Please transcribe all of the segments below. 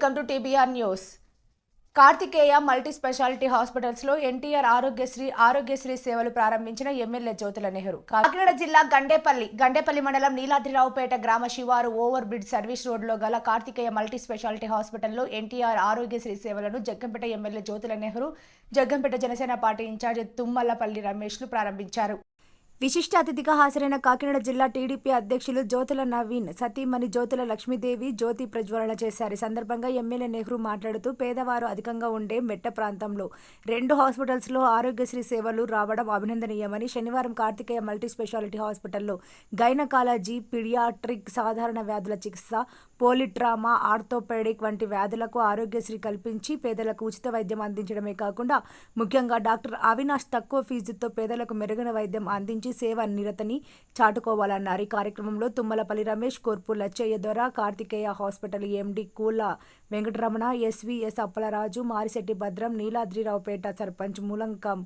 Welcome to TBR news. Karthikeya multi speciality హాస్పిటల్స్లో ఎన్టీఆర్ ఆరోగ్యశ్రీ ఆరోగ్యశ్రీ సేవలు ప్రారంభించిన ఎమ్మెల్యే జ్యోతుల నెహ్రూ. కాకినాడ జిల్లా గండేపల్లి గండేపల్లి మండలం నీలాద్రిరావుపేట గ్రామ శివారు ఓవర్ బ్రిడ్జ్ సర్వీస్ రోడ్లో గల కార్తికేయ మల్టీ స్పెషాలిటీ హాస్పిటల్లో ఎన్టీఆర్ ఆరోగ్యశ్రీ సేవలను Jaggampeta MLA Jyothula Nehru Jaggampeta Janasena party in charge Tummalapalli రమేష్లు ప్రారంభించారు. విశిష్ట అతిథిగా హాజరైన కాకినాడ జిల్లా టీడీపీ అధ్యక్షులు జ్యోతుల నవీన్ సతీమణి జ్యోతుల లక్ష్మీదేవి జ్యోతి ప్రజ్వలన చేశారు. ఈ సందర్భంగా ఎమ్మెల్యే నెహ్రూ మాట్లాడుతూ పేదవారు అధికంగా ఉండే మెట్ట ప్రాంతంలో రెండు హాస్పిటల్స్లో ఆరోగ్యశ్రీ సేవలు రావడం అభినందనీయమని శనివారం కార్తికేయ మల్టీ స్పెషాలిటీ హాస్పిటల్లో గైనకాలజీ పిడియాట్రిక్ సాధారణ వ్యాధుల చికిత్స పోలిట్రామా ఆర్థోపెడిక్ వంటి వ్యాధులకు ఆరోగ్యశ్రీ కల్పించి పేదలకు ఉచిత వైద్యం అందించడమే కాకుండా ముఖ్యంగా డాక్టర్ అవినాష్ తక్కువ ఫీజుతో పేదలకు మెరుగైన వైద్యం అందించి సేవ నిరతని చాటుకోవాలన్నారు. ఈ కార్యక్రమంలో తుమ్మలపల్లి రమేష్ కోర్పు లచ్చయ్య దొర కార్తికేయ హాస్పిటల్ ఎండి కూల వెంకటరమణ ఎస్వీఎస్ అప్పలరాజు మారిశెట్టి భద్రం నీలాద్రిరావుపేట సర్పంచ్ మూలంకం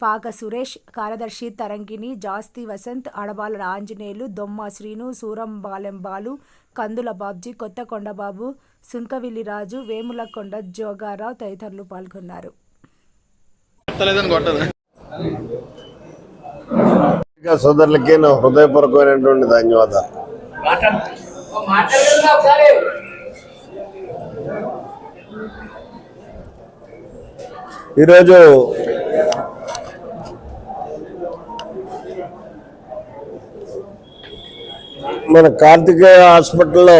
పాక సురేష్ కార్యదర్శి తరంగిణి జాస్తి వసంత్ అడబాల ఆంజనేయులు దొమ్మ శ్రీను సూరం బాలు కందుల బాబ్జీ కొత్త కొండబాబు సుంకవిల్లి రాజు వేములకొండ జోగారావు తదితరులు పాల్గొన్నారు. పత్రికా సోదరులకి నా హృదయపూర్వకమైనటువంటి ధన్యవాదాలు. ఈరోజు మన కార్తికేయ హాస్పిటల్లో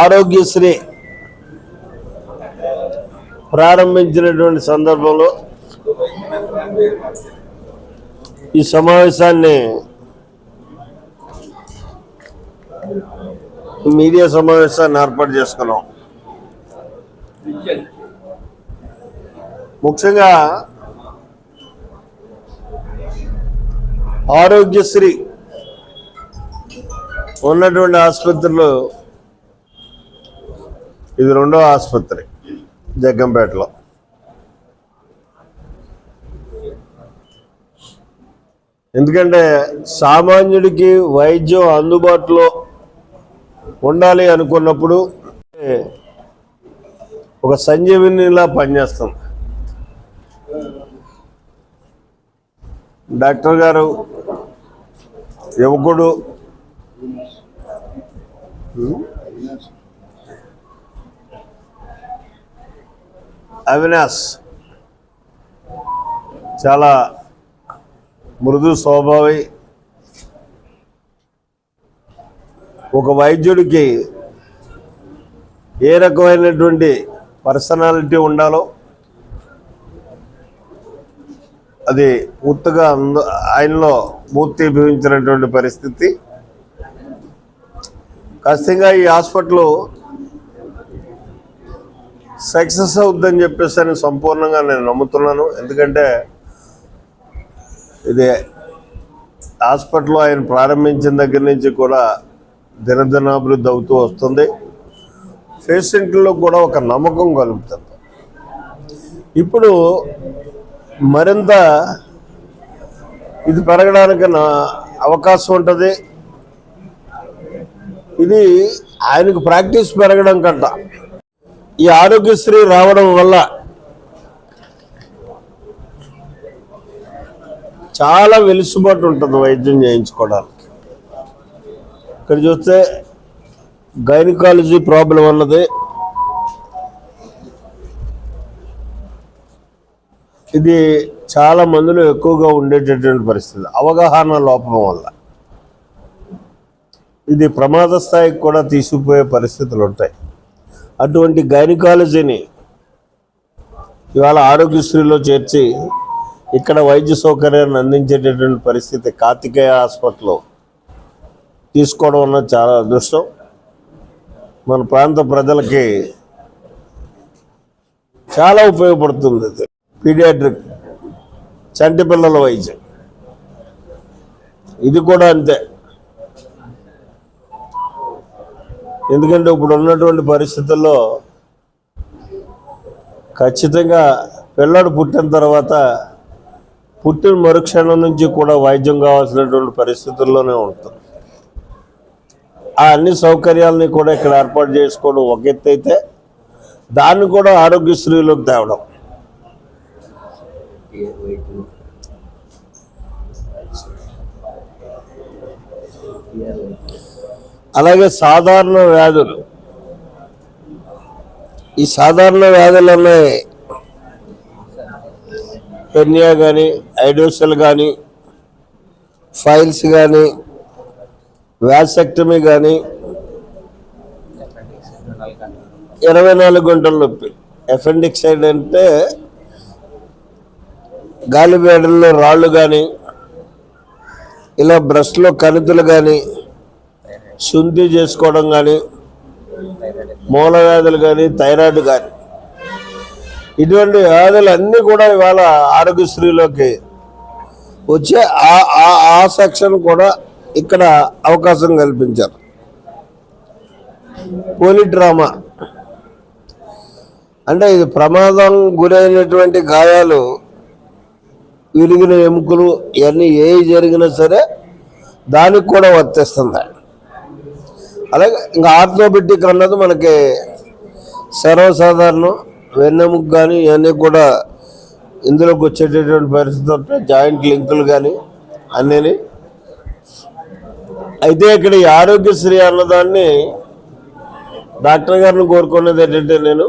ఆరోగ్యశ్రీ ప్రారంభించినటువంటి సందర్భంలో ఈ సమావేశాన్ని మీడియా సమావేశాన్ని ఏర్పాటు చేసుకున్నాం. ముఖ్యంగా ఆరోగ్యశ్రీ ఉన్నటువంటి ఆసుపత్రులు ఇది రెండో ఆసుపత్రి. జగ్గంపేటలో. ఎందుకంటే సామాన్యుడికి వైద్యం అందుబాటులో ఉండాలి అనుకున్నప్పుడు ఒక సంజీవినిలా పనిచేస్తాం. డాక్టర్ గారు యువకుడు అవినాష్. చాలా మృదు స్వభావి. ఒక వైద్యుడికి ఏ రకమైనటువంటి పర్సనాలిటీ ఉండాలో అది పూర్తిగా అంద ఆయనలో మూర్తిభవించినటువంటి పరిస్థితి. ఖచ్చితంగా ఈ హాస్పిటల్ సక్సెస్ అవుద్దని చెప్పేసి అని సంపూర్ణంగా నేను నమ్ముతున్నాను. ఎందుకంటే ఇది హాస్పిటల్ ఆయన ప్రారంభించిన దగ్గర నుంచి కూడా దినదినాభివృద్ధి అవుతూ వస్తుంది. పేషెంట్లో కూడా ఒక నమ్మకం కలుగుతుంది. ఇప్పుడు మరింత ఇది పెరగడానికి నా అవకాశం ఉంటుంది. ఇది ఆయనకు ప్రాక్టీస్ పెరగడం కంట ఈ ఆరోగ్యశ్రీ రావడం వల్ల చాలా వెలుసుబాటు ఉంటుంది వైద్యం చేయించుకోవడానికి. ఇక్కడ చూస్తే గైనకాలజీ ప్రాబ్లం అన్నది ఇది చాలా మందిలో ఎక్కువగా ఉండేటటువంటి పరిస్థితి. అవగాహన లోపం వల్ల. ఇది ప్రమాద స్థాయికి కూడా తీసుకుపోయే పరిస్థితులు ఉంటాయి. అటువంటి గైనకాలజీని ఇవాళ ఆరోగ్యశ్రీలో చేర్చి ఇక్కడ వైద్య సౌకర్యాన్ని అందించేటటువంటి పరిస్థితి కార్తికేయ హాస్పిటల్లో తీసుకోవడం అన్నది చాలా అదృష్టం. మన ప్రాంత ప్రజలకి చాలా ఉపయోగపడుతుంది అది. పీడియాట్రిక్ చంటి పిల్లల వైద్యం. ఇది కూడా అంతే. ఎందుకంటే ఇప్పుడు ఉన్నటువంటి పరిస్థితుల్లో ఖచ్చితంగా పిల్లడు పుట్టిన తర్వాత పుట్టిన మరుక్షణం నుంచి కూడా వైద్యం కావాల్సినటువంటి పరిస్థితుల్లోనే ఉంటుంది ఆ అన్ని సౌకర్యాలని కూడా ఇక్కడ ఏర్పాటు చేసుకోవడం ఒక ఎత్తు అయితే దాన్ని కూడా ఆరోగ్యశ్రీలోకి తేవడం. అలాగే సాధారణ వ్యాధులు. ఈ సాధారణ వ్యాధులు ఉన్నాయి హెర్నియా కానీ ఐడోసల్ కానీ ఫైల్స్ కానీ వ్యాసెక్టమీ కానీ ఇరవై నాలుగు గంటల నొప్పి. ఎఫెండిక్సైడ్ అంటే గాలిబేడల్లో రాళ్ళు కానీ ఇలా బ్రష్లో కణితులు కానీ శుద్ధి చేసుకోవడం కానీ మూల వ్యాధులు కానీ థైరాయిడ్ కానీ ఇటువంటి వ్యాధులు అన్నీ కూడా ఇవాళ ఆరోగ్యశ్రీలోకి వచ్చే ఆ ఆ- సెక్షన్ కూడా ఇక్కడ అవకాశం కల్పించారు. పోలిట్రామా అంటే ఇది ప్రమాదం గురైనటువంటి గాయాలు విరిగిన ఎముకలు ఇవన్నీ ఏ జరిగినా సరే దానికి కూడా వర్తిస్తుంది అలాగే ఇంకా ఆర్థోబెటిక్ అన్నది మనకి సర్వసాధారణం. వెన్నెముక కానీ ఇవన్నీ కూడా ఇందులోకి వచ్చేటటువంటి పరిస్థితి ఉంటాయి జాయింట్ లింకులు కానీ అన్నీ అయితే ఇక్కడ ఈ ఆరోగ్యశ్రీ అన్నదాన్ని డాక్టర్ గారిని కోరుకున్నది ఏంటంటే నేను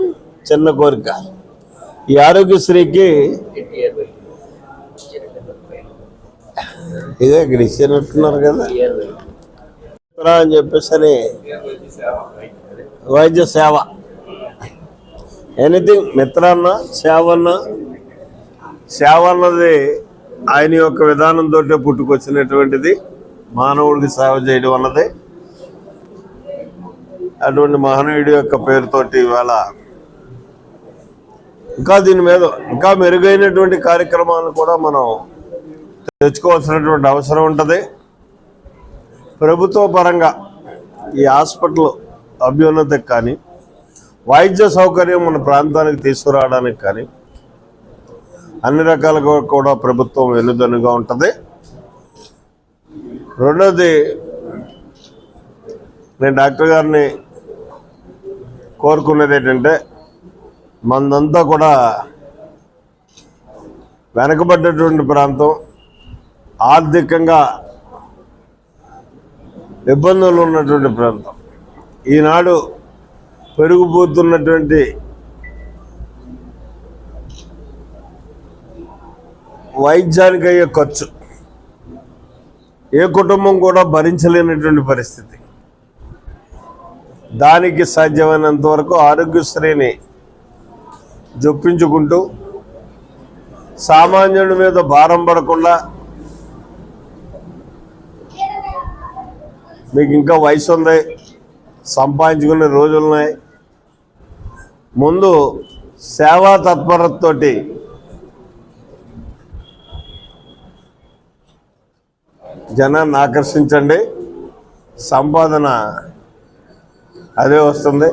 చిన్న కోరిక. ఈ ఆరోగ్యశ్రీకి ఇదే ఇక్కడ ఇచ్చినట్టున్నారు కదా. రా అని చెప్పేసి వైద్య సేవ. ఎనీథింగ్ మిత్రాన్న సేవ అన్న. సేవ అన్నది ఆయన యొక్క విధానంతో పుట్టుకొచ్చినటువంటిది. మానవుడికి సేవ చేయడం అన్నది. అటువంటి మహనీయుడి యొక్క పేరుతోటి ఇవాళ ఇంకా దీని మీద ఇంకా మెరుగైనటువంటి కార్యక్రమాలను కూడా మనం తెచ్చుకోవాల్సినటువంటి అవసరం ఉంటుంది. ప్రభుత్వ పరంగా ఈ హాస్పిటల్ అభ్యున్నతకు కానీ వైద్య సౌకర్యం మన ప్రాంతానికి తీసుకురావడానికి కానీ అన్ని రకాలుగా కూడా ప్రభుత్వం వెనుదనుగా ఉంటుంది. రెండోది నేను డాక్టర్ గారిని కోరుకునేది ఏంటంటే మనదంతా కూడా వెనకబడ్డటువంటి ప్రాంతం ఆర్థికంగా ఇబ్బందులు ఉన్నటువంటి ప్రాంతం. ఈనాడు పెరుగుపోతున్నటువంటి వైద్యానికి అయ్యే ఖర్చు. ఏ కుటుంబం కూడా భరించలేనటువంటి పరిస్థితి. దానికి సాధ్యమైనంత వరకు ఆరోగ్యశ్రీని జొప్పించుకుంటూ సామాన్యుడి మీద భారం పడకుండా మీకు ఇంకా వయసు ఉంది. సంపాదించుకునే రోజులు ఉన్నాయి. ముందు సేవా తత్పరతతోటి జనాన్ని ఆకర్షించండి. సంపాదన అదే వస్తుంది.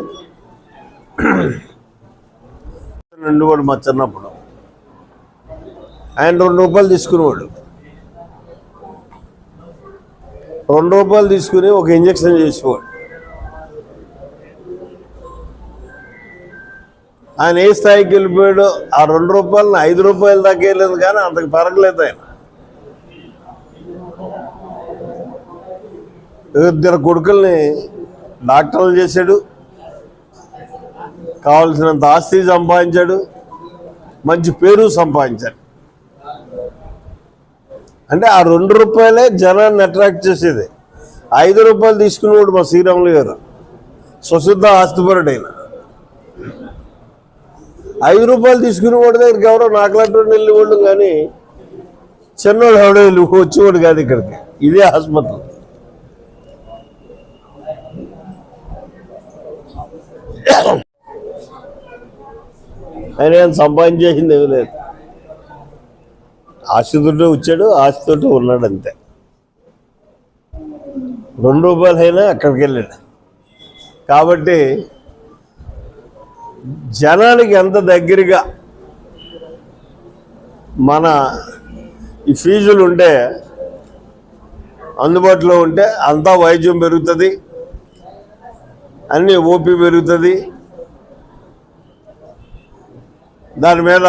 నుండి కూడా మా చిన్నప్పుడు. ఆయన రెండు రూపాయలు తీసుకునేవాడు. రెండు రూపాయలు తీసుకుని ఒక ఇంజక్షన్ చేసేవాడు. ఆయన ఏ స్థాయికి వెళ్ళిపోయాడు ఆ రెండు రూపాయలను ఐదు రూపాయల దాకా వెళ్ళలేదు కానీ అంతకు పెరగలేదు ఆయన. ఇద్దరు కొడుకుల్ని డాక్టర్లు చేశాడు. కావలసినంత ఆస్తి సంపాదించాడు. మంచి పేరు సంపాదించాడు. అంటే ఆ రెండు రూపాయలే జనాన్ని అట్రాక్ట్ చేసేది. ఐదు రూపాయలు తీసుకునేవాడు మా శ్రీరాములు గారు. స్వశుద్ధ ఆస్తిపరుడైన. ఐదు రూపాయలు తీసుకునేవాడి దగ్గరికి ఎవరో నాకులాంటి వెళ్ళేవాళ్ళు కానీ చిన్నోడు ఎవడో వెళ్ళి వచ్చేవాడు కాదు ఇక్కడికి. ఇదే ఆసుపత్రి. ఆయన ఏం సంపాదించేసింది ఏమీ లేదు. ఆస్తితోటే వచ్చాడు ఆశతో ఉన్నాడు అంతే. రెండు రూపాయలు అయినా అక్కడికి వెళ్ళాడు. కాబట్టి జనానికి ఎంత దగ్గరగా మన ఈ ఫీజులు ఉంటే అందుబాటులో ఉంటే అంతా వైద్యం పెరుగుతుంది అన్ని ఓపీ పెరుగుతుంది. దాని మీద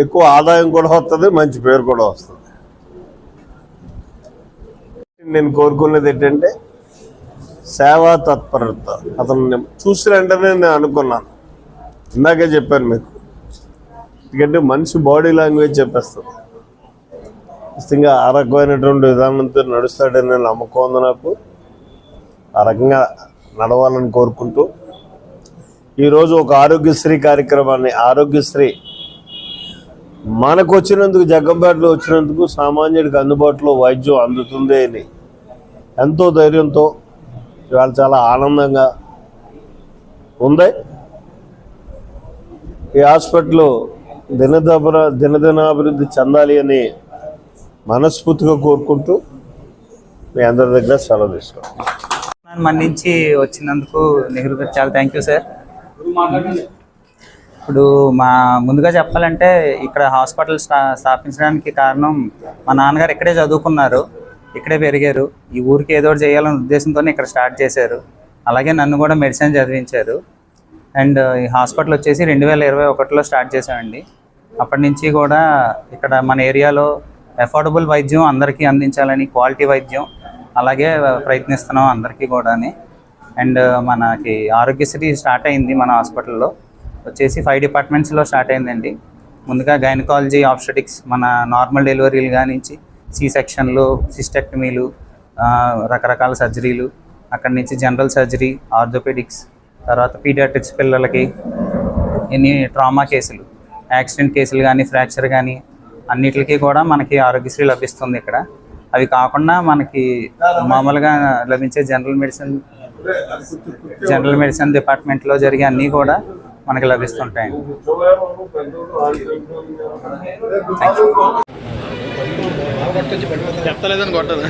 ఎక్కువ ఆదాయం కూడా వస్తుంది మంచి పేరు కూడా వస్తుంది. నేను కోరుకునేది ఏంటంటే సేవా తత్పరత. అతను చూసిన వెంటనే నేను అనుకున్నాను. ఇందాకే చెప్పాను మీకు. ఎందుకంటే మనిషి బాడీ లాంగ్వేజ్ చెప్పేస్తుంది. ఖచ్చితంగా ఆ రకమైనటువంటి విధానంతో నడుస్తాడని నమ్మకం ఉంది నాకు. ఆ రకంగా నడవాలని కోరుకుంటూ ఈరోజు ఒక ఆరోగ్యశ్రీ కార్యక్రమాన్ని ఆరోగ్యశ్రీ మనకు వచ్చినందుకు జగ్గంపేటలో వచ్చినందుకు సామాన్యుడికి అందుబాటులో వైద్యం అందుతుంది అని ఎంతో ధైర్యంతో ఇవాళ చాలా ఆనందంగా ఉంది. ఈ హాస్పిటల్ దినదబర దినదినాభివృద్ధి చెందాలి అని మనస్ఫూర్తిగా కోరుకుంటూ మీ అందరి దగ్గర సెలవు తీసుకున్నాను మన నుంచి వచ్చినందుకు నెహ్రూ గారు చాలా థ్యాంక్ యూ సార్. ఇప్పుడు మా ముందుగా చెప్పాలంటే ఇక్కడ హాస్పిటల్ స్థా స్థాపించడానికి కారణం మా నాన్నగారు ఇక్కడే చదువుకున్నారు. ఇక్కడే పెరిగారు. ఈ ఊరికి ఏదో ఒకటి చేయాలనే ఉద్దేశంతో ఇక్కడ స్టార్ట్ చేశారు. అలాగే నన్ను కూడా మెడిసిన్ చదివించారు. అండ్ ఈ హాస్పిటల్ వచ్చేసి రెండు వేల ఇరవై ఒకటిలో స్టార్ట్ చేశామండి. అప్పటి నుంచి కూడా ఇక్కడ మన ఏరియాలో అఫోర్డబుల్ వైద్యం అందరికీ అందించాలని క్వాలిటీ వైద్యం అలాగే ప్రయత్నిస్తున్నాం అందరికీ కూడాని. అండ్ మనకి ఆరోగ్యశ్రీ స్టార్ట్ అయింది మన హాస్పిటల్లో. వచ్చేసి ఫైవ్ డిపార్ట్మెంట్స్లో స్టార్ట్ అయిందండి. ముందుగా గైనకాలజీ ఆప్స్టెటిక్స్ మన నార్మల్ డెలివరీలు కానించి సి సెక్షన్లు సిస్టెక్టమీలు రకరకాల సర్జరీలు అక్కడి నుంచి జనరల్ సర్జరీ ఆర్థోపెడిక్స్ తర్వాత పీడియాట్రిక్స్ పిల్లలకి ఎన్ని ట్రామా కేసులు యాక్సిడెంట్ కేసులు కానీ ఫ్రాక్చర్ కానీ అన్నిటికీ కూడా మనకి ఆరోగ్యశ్రీ లభిస్తుంది ఇక్కడ. అవి కాకుండా మనకి మామూలుగా లభించే జనరల్ మెడిసిన్ జనరల్ మెడిసిన్ డిపార్ట్మెంట్లో జరిగే అన్నీ కూడా మనకి లభిస్తుంటాయండి చెప్తలేదని కొట్టదు.